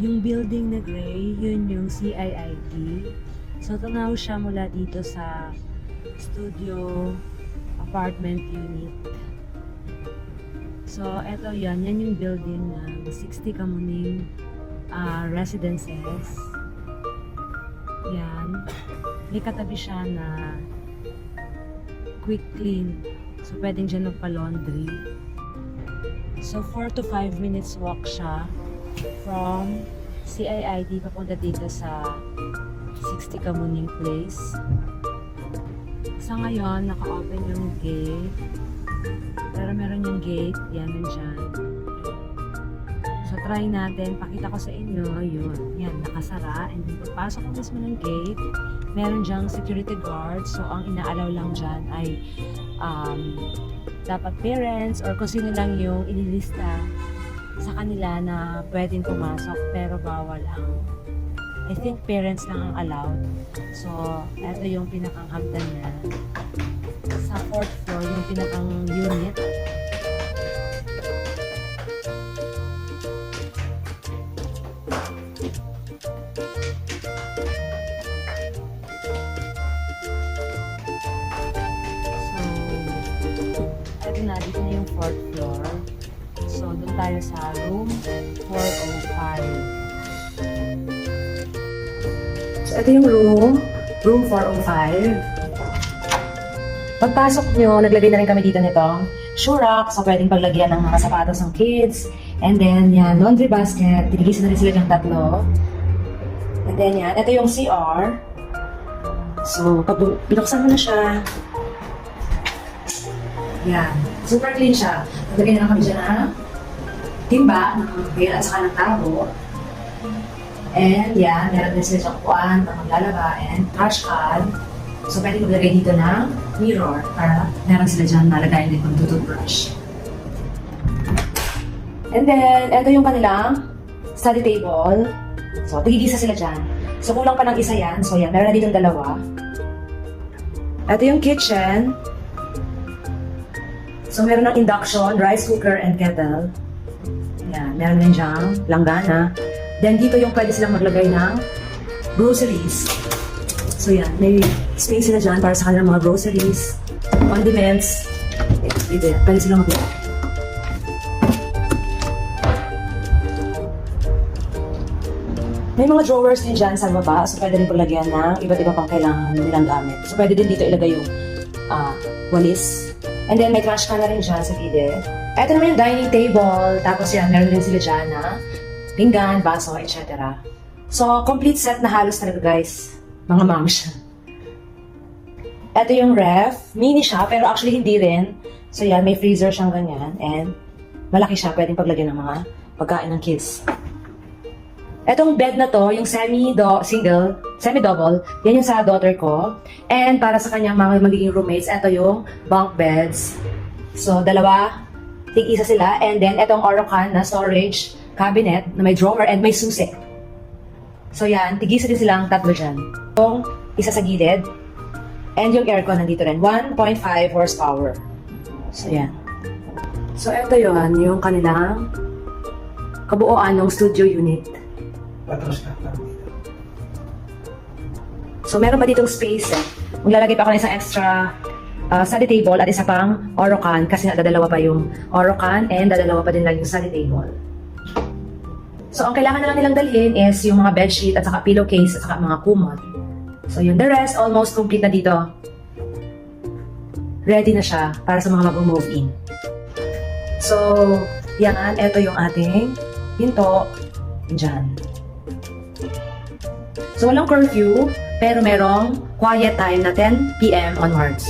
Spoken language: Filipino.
Yung building na gray, yun yung CIIT. So, tunaw siya mula dito sa studio apartment unit. So, eto yan. Yan yung building ng 60 Kamuning ah, residences. Yan. May katabi siya na quick clean. So, pwedeng dyan magpa-laundry. So, 4 to 5 minutes walk siya from CIIT papunta dito sa 60 Kamuning Place. Sa ngayon, naka-open yung gate. Pero meron yung gate, yan nandyan. So, try natin. Pakita ko sa inyo, yun. Yan, nakasara. And then, pagpasok ko mismo ng gate, meron dyang security guard. So, ang inaalaw lang dyan ay um, dapat parents or kung sino lang yung inilista sa kanila na pwedeng pumasok pero bawal ang I think parents lang ang allowed. So, eto yung pinakang hagdan niya. Sa fourth floor, yung pinakang unit. So, eto na, dito na yung fourth floor. So, doon tayo sa room 405. So, ito yung room. Room 405. Pagpasok nyo, naglagay na rin kami dito nito. Shoe rack, so pwedeng paglagyan ng mga sapatos ng kids. And then, yan, laundry basket. Tinigisan na rin sila ng tatlo. And then, yan, ito yung CR. So, pag binuksan mo na siya, yan, super clean siya. Naglagay na lang kami dyan na timba, ng pail at saka ng tabo. And yan, meron din sila sa kuwan, pang maglalaba, and trash can. So, pwede maglagay dito ng mirror para meron sila dyan nalagay din pang toothbrush. And then, ito yung kanilang study table. So, tigigisa sila dyan. So, kulang pa ng isa yan. So, yan, meron na ditong dalawa. Ito yung kitchen. So, meron ng induction, rice cooker, and kettle. Meron din dyan, langgana. Then, dito yung pwede silang maglagay ng groceries. So, yan, may space sila dyan para sa kanilang mga groceries, condiments. Dito, yan, pwede silang maglagay. May mga drawers din dyan sa baba, so pwede rin paglagyan ng iba't iba pang kailangan nilang gamit. So, pwede din dito ilagay yung ah, walis. And then, may trash can na rin dyan sa gilid. Ito naman yung dining table. Tapos yan, meron din sila dyan na pinggan, baso, etc. So, complete set na halos talaga, guys. Mga mom siya. Ito yung ref. Mini siya, pero actually hindi rin. So, yan, may freezer siyang ganyan. And malaki siya, pwedeng paglagyan ng mga pagkain ng kids. Etong bed na to, yung semi-single, semi-double, yan yung sa daughter ko. And para sa kanyang mga magiging roommates, eto yung bunk beds. So, dalawa, tig-isa sila. And then, etong Orocan na storage cabinet na may drawer and may susi. So, yan, tig-isa din silang tatlo dyan. Yung isa sa gilid. And yung aircon nandito rin, 1.5 horsepower. So, yan. So, eto yon yung kanilang kabuuan ng studio unit. Patros ka lang. So, meron pa ditong space eh. Maglalagay pa ako ng isang extra uh, study table at isa pang Orocan kasi nadadalawa pa yung Orocan and dadalawa pa din lang yung study table. So, ang kailangan na lang nilang dalhin is yung mga bedsheet at saka pillowcase at saka mga kumot. So, yun. The rest, almost complete na dito. Ready na siya para sa mga mag-move in. So, yan. Ito yung ating pinto. Diyan. So, walang curfew, pero merong quiet time na 10 p.m. onwards.